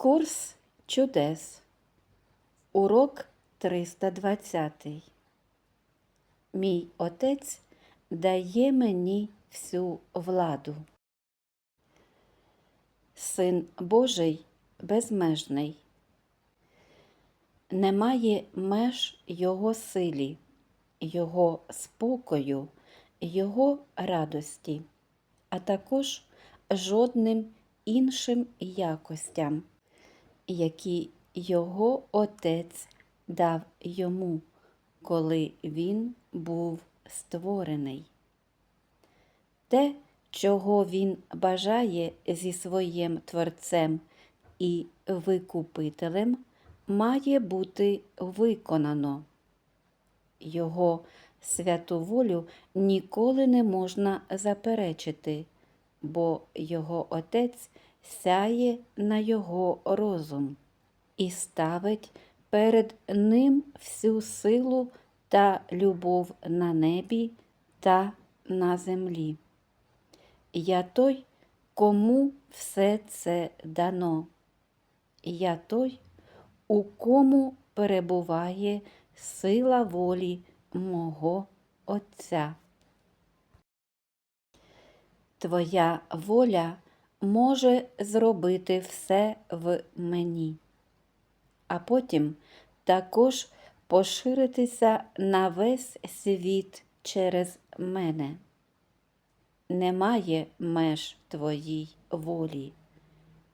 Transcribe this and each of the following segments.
Курс чудес. Урок 320. Мій отець дає мені всю владу. Син Божий безмежний. Немає меж Його силі, Його спокою, Його радості, а також жодним іншим якостям, які Його Отець дав йому, коли він був створений. Те, чого він бажає зі своїм Творцем і Викупителем, має бути виконано. Його святу волю ніколи не можна заперечити, бо його Отець сяє на його розум і ставить перед ним всю силу та любов на небі та на землі. Я той, кому все це дано. Я той, у кому перебуває сила волі мого Отця. Твоя воля може зробити все в мені, а потім також поширитися на весь світ через мене. Немає меж твоїй волі,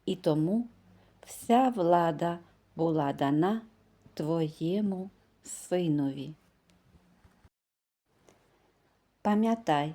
і тому вся влада була дана твоєму синові. Пам'ятай,